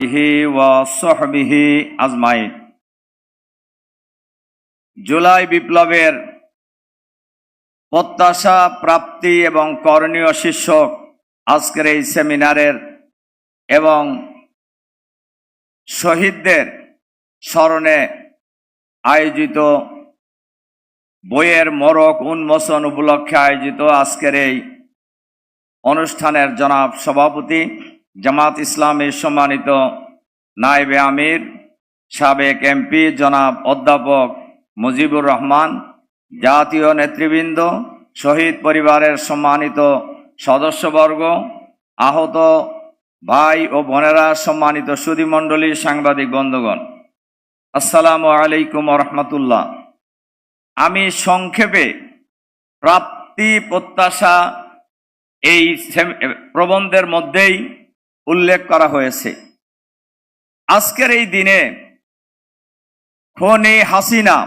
ওয়াসহবিহি আজমাইন। জুলাই বিপ্লবের প্রত্যাশা, প্রাপ্তি এবং করণীয় শীর্ষক আজকের এই সেমিনারের এবং শহীদদের স্মরণে আয়োজিত বইয়ের মরক উন্মোচন উপলক্ষে আয়োজিত আজকের এই অনুষ্ঠানের জনাব সভাপতি জামাত ইসলামের সম্মানিত নায়েবে আমির, সাবেক এমপি জনাব অধ্যাপক মুজিবুর রহমান, জাতীয় নেতৃবৃন্দ, শহীদ পরিবারের সম্মানিত সদস্যবর্গ, আহত ভাই ও বোনেরা, সম্মানিত সুধীমণ্ডলী সাংবাদিক বন্ধুগণ। আসসালামু আলাইকুম রহমতুল্লাহ। আমি সংক্ষেপে প্রাপ্তি প্রত্যাশা এই প্রবন্ধের মধ্যেই উল্লেখ করা হয়েছে। আজকের এই দিনে খনি হাসিনা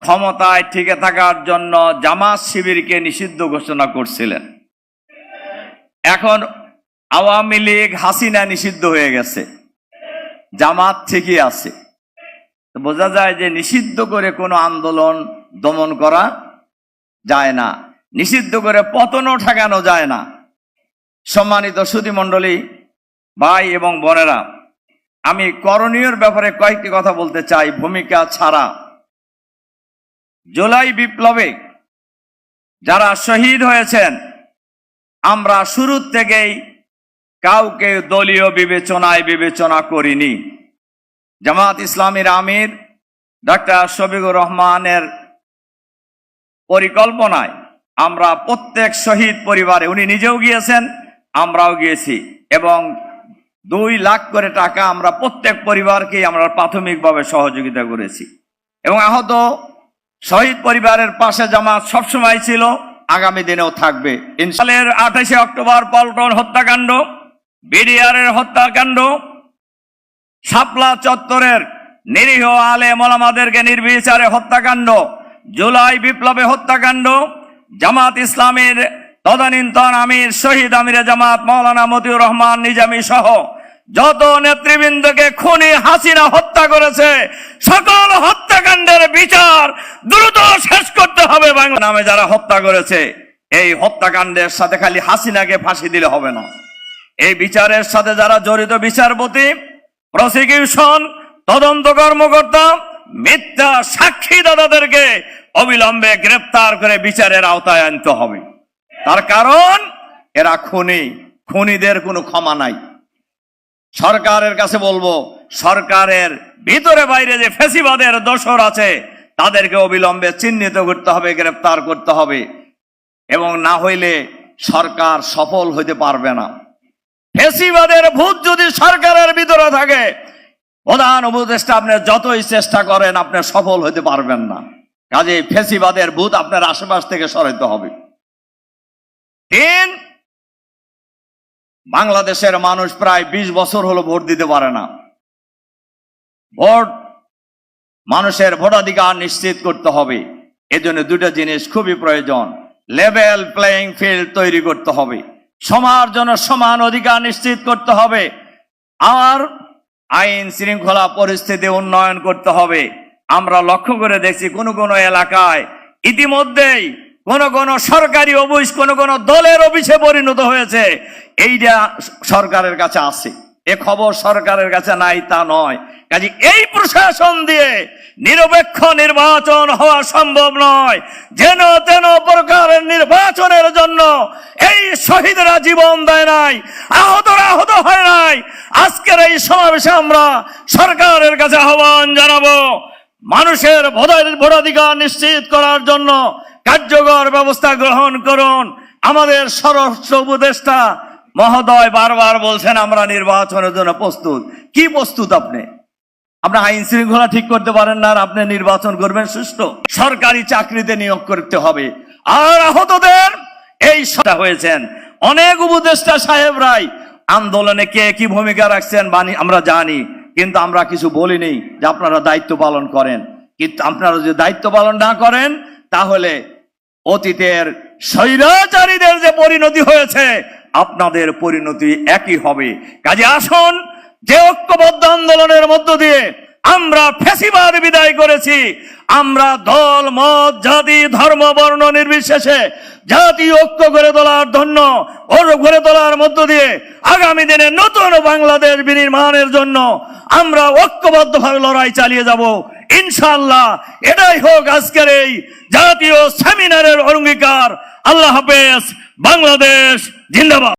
ক্ষমতায় টিকে থাকার জন্য জামাত শিবিরকে নিষিদ্ধ ঘোষণা করছিলেন। এখন আওয়ামী লীগ, হাসিনা নিষিদ্ধ হয়ে গেছে। জামাত ঠিকই আছে। বোঝা যায় যে নিষিদ্ধ করে কোনো আন্দোলন দমন করা যায় না। নিষিদ্ধ করে পতনও ঠেকানো যায় না। সম্মানিত সুধীমণ্ডলী ভাই এবং বোনেরা, আমি করণীয়র ব্যাপারে কয়েকটি কথা বলতে চাই ভূমিকা ছাড়া। জুলাই বিপ্লবে যারা শহীদ হয়েছেন, আমরা শুরুর থেকেই কাউকে দলীয় বিবেচনায় বিবেচনা করিনি। জামাত ইসলামীর আমির ডাক্তার শফিকুর রহমানের পরিকল্পনায় আমরা প্রত্যেক শহীদ পরিবারে, উনি নিজেও গিয়েছেন আমরাও গিয়েছি এবং দুই লাখ করে টাকা আমরা প্রত্যেক পরিবারকেই আমরা প্রাথমিকভাবে সহযোগিতা করেছি। এবং আহত শহীদ পরিবারের পাশে জামাত সবসময় ছিল, আগামী দিনেও থাকবে। ইনশালের আঠাশে অক্টোবর পল্টন হত্যাকাণ্ড, বিডিআরের হত্যাকাণ্ড, শাপলা চত্বরের নিরীহ আলে মোলামাদেরকে নির্বিচারে হত্যাকাণ্ড, জুলাই বিপ্লবে হত্যাকাণ্ড, জামাত ইসলামের তদানীন্তন আমির, শহীদ আমিরে জামাত, মৌলানা মতিউর রহমান, নিজামী সহ যত নেতৃবৃন্দকে খুনি হাসিনা হত্যা করেছে, সকল হত্যাকাণ্ডের বিচার দ্রুত শেষ করতে হবে বাংলা নামে যারা হত্যা করেছে। এই হত্যাকাণ্ডের সাথে খালি হাসিনাকে ফাঁসি দিলে হবে না। এই বিচারের সাথে যারা জড়িত বিচারপতি, প্রসিকিউশন, তদন্ত কর্মকর্তা, মিথ্যা সাক্ষী দাদাদেরকে অবিলম্বে গ্রেপ্তার করে বিচারের আওতায় আনতে হবে। তার কারণ, এরা খুনি। খুনিদের কোনো ক্ষমা নাই। সরকারের কাছে বলব, সরকারের ভিতরে বাইরে যে ফেসিবাদের দোষর আছে, তাদেরকে অবিলম্বে চিহ্নিত করতে হবে, গ্রেপ্তার করতে হবে। এবং না হইলে সরকার সফল হইতে পারবে না। ফেসিবাদের ভূত যদি সরকারের ভিতরে থাকে, প্রধান উপদেষ্টা আপনি যতই চেষ্টা করেন, আপনি সফল হতে পারবেন না। কাজে ফেসিবাদের ভূত আপনার আশেপাশ থেকে সরাইতে হবে। তিন বাংলাদেশের মানুষ প্রায় ২০ বছর হলো ভোট দিতে পারে না। ভোট মানুষের ভোটাধিকার নিশ্চিত করতে হবে। এজন্য দুটো জিনিস খুবই প্রয়োজন। লেভেল প্লেয়িং ফিল্ড তৈরি করতে হবে। সমার জন্য সমান অধিকার নিশ্চিত করতে হবে। আর আইন শৃঙ্খলা পরিস্থিতি উন্নয়ন করতে হবে। আমরা লক্ষ্য করে দেখছি কোন কোন এলাকায় ইতিমধ্যেই কোন কোন সরকারি অফিস, কোন কোন দলের অফিসে পরিণত হয়েছে। এইটা সরকারের কাছে আছে। এ খবর সরকারের কাছে নাই, তা নয়। কাজে এই প্রশাসন দিয়ে নিরপেক্ষ নির্বাচন হওয়া সম্ভব নয়। যেন তেন প্রকারের নির্বাচনের জন্য এই শহীদরা জীবন দেয় নাই আহতরা আহত হয় নাই। আজকের এই সমাবেশে আমরা সরকারের কাছে আহ্বান জানাব। মানুষের ভোটাধিকার নিশ্চিত করার জন্য কার্যকর ব্যবস্থা গ্রহণ করুন। আমাদের স্বরাষ্ট্র উপদেষ্টা মহোদয় বারবার বলছেন, আমরা নির্বাচনের জন্য প্রস্তুত। কি প্রস্তুত আপনি? আপনি আইন শৃঙ্খলা ঠিক করতে পারেন না আর আপনি নির্বাচন করবেন সুষ্ঠু। সরকারি চাকরিতে নিয়োগ করতে হবে। আর আহতদের এই সদা হয়েছেন। অনেক উপদেষ্টা সাহেবরাই আন্দোলনে কে কি ভূমিকা রাখছেন বানি আমরা জানি, কিন্তু আমরা কিছু বলিনি যে আপনারা দায়িত্ব পালন করেন। কিন্তু আপনারা যদি দায়িত্ব পালন না করেন, তাহলে অতীতের স্বৈরাচারীদের যে পরিণতি হয়েছে, আপনাদের পরিণতি একই হবে। কাজে আসুন, যে ঐক্যবদ্ধ আন্দোলনের মধ্য দিয়ে আমরা ফেসিবাদ বিদায় করেছি। আমরা দল, মত, জাতি, ধর্ম, বর্ণ নির্বিশেষে জাতি ঐক্য করে তোলার ধন্য ওর গড়ে তোলার মধ্য দিয়ে আগামী দিনে নতুন বাংলাদেশ বিনির্মাণের জন্য আমরা ঐক্যবদ্ধভাবে লড়াই চালিয়ে যাব। ইনশাআল্লাহ এটাই হোক আজকের এই জাতীয় সেমিনারের অঙ্গীকার। আল্লাহ হাফেজ বাংলাদেশ জিন্দাবাদ।